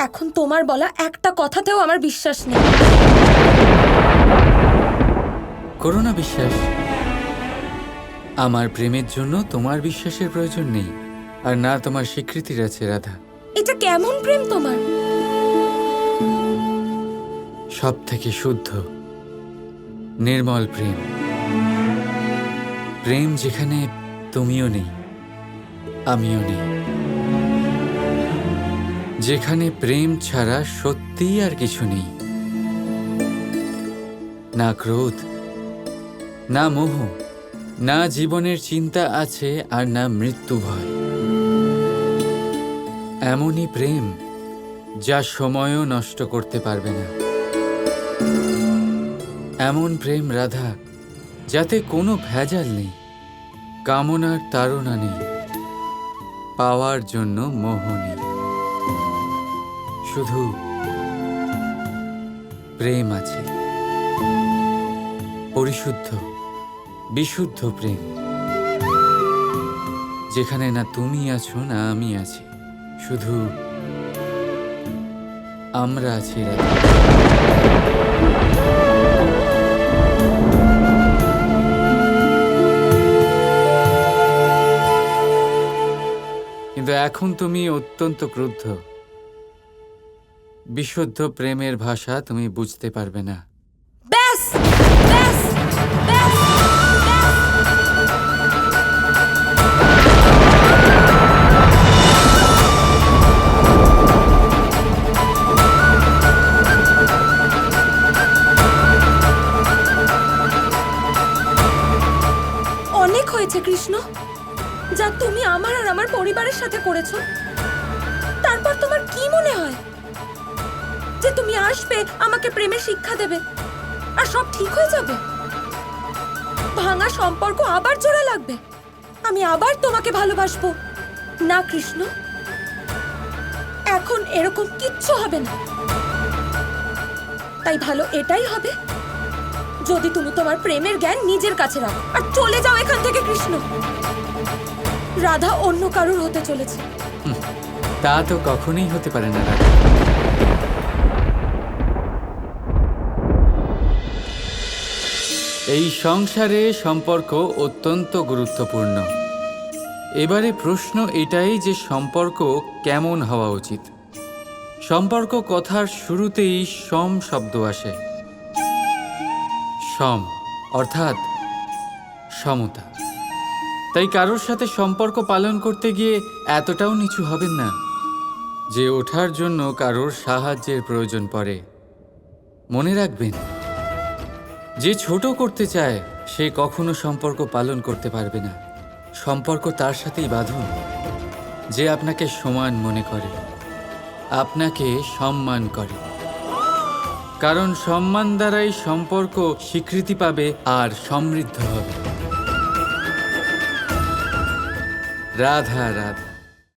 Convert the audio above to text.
এখন তোমার বলা একটা কথাতেও আমার বিশ্বাস নেই। করোনা বিশ্বাস আমার প্রেমের জন্য তোমার বিশ্বাসের প্রয়োজন নেই আর না তোমার স্বীকৃতির আছে রাধা। এটা কেমন প্রেম তোমার? সব থেকে শুদ্ধ নির্মল প্রেম। প্রেম যেখানে তুমিও নেই আমিও নেই। যেখানে প্রেম ছাড়া সত্যিই আর কিছু নেই। না ক্রোধ, না মোহ, না জীবনের চিন্তা আছে আর না মৃত্যু ভয়। এমনই প্রেম যা সময়ও নষ্ট করতে পারবে না। এমন প্রেম রাধা, যাতে কোনো ভেজাল নেই, কামনার তাড়না নেই, পাওয়ার জন্য মোহ নেই। শুধু প্রেম আছে। পরিশুদ্ধ, বিশুদ্ধ প্রেম। যেখানে না তুমি আছো, না আমি আছি। শুধু আমরা আছি কিন্তু এখন তুমি অত্যন্ত ক্রুদ্ধ। বিশুদ্ধ প্রেমের ভাষা তুমি বুঝতে পারবে না। ব্যাস অনেক হয়েছে, কৃষ্ণ। যা তুমি আমার আর আমার পরিবারের সাথে করেছ, তারপর তোমার কি মনে হয়? যে তুমি আসবে, আমাকে প্রেমের শিক্ষা দেবে। আর সব ঠিক হয়ে যাবে। ভাঙা সম্পর্ক আবার জোড়া লাগবে। আমি আবার তোমাকে ভালোবাসবো। না, কৃষ্ণ। এখন এরকম কিচ্ছু হবে না। তাই ভালো এটাই হবে। যদি তুমি তোমার প্রেমের জ্ঞান নিজের কাছে রাখো। আর চলে যাও এখান থেকে, কৃষ্ণ। রাধা অন্য কারোর হতে চলেছে। তা তো কখনোই হতে পারে না, রাধা। এই সংসারে সম্পর্ক অত্যন্ত গুরুত্বপূর্ণ। এবারে প্রশ্ন এটাই যে সম্পর্ক কেমন হওয়া উচিত? সম্পর্ক কথার শুরুতেই সম শব্দ আসে। সম, অর্থাৎ সমতা। তাই কারোর সাথে সম্পর্ক পালন করতে গিয়ে এতটাও নিচু হবেন না, যে ওঠার জন্য কারোর সাহায্যের প্রয়োজন পড়ে। মনে রাখবেন যে ছোট করতে চায়, সে কখনো সম্পর্ক পালন করতে পারবে না। সম্পর্ক তার সাথেই বাঁধুন, যে আপনাকে সমান মনে করে, আপনাকে সম্মান করে। কারণ সম্মান দ্বারাই সম্পর্ক স্বীকৃতি পাবে আর সমৃদ্ধ হবে। রাধা রাধা।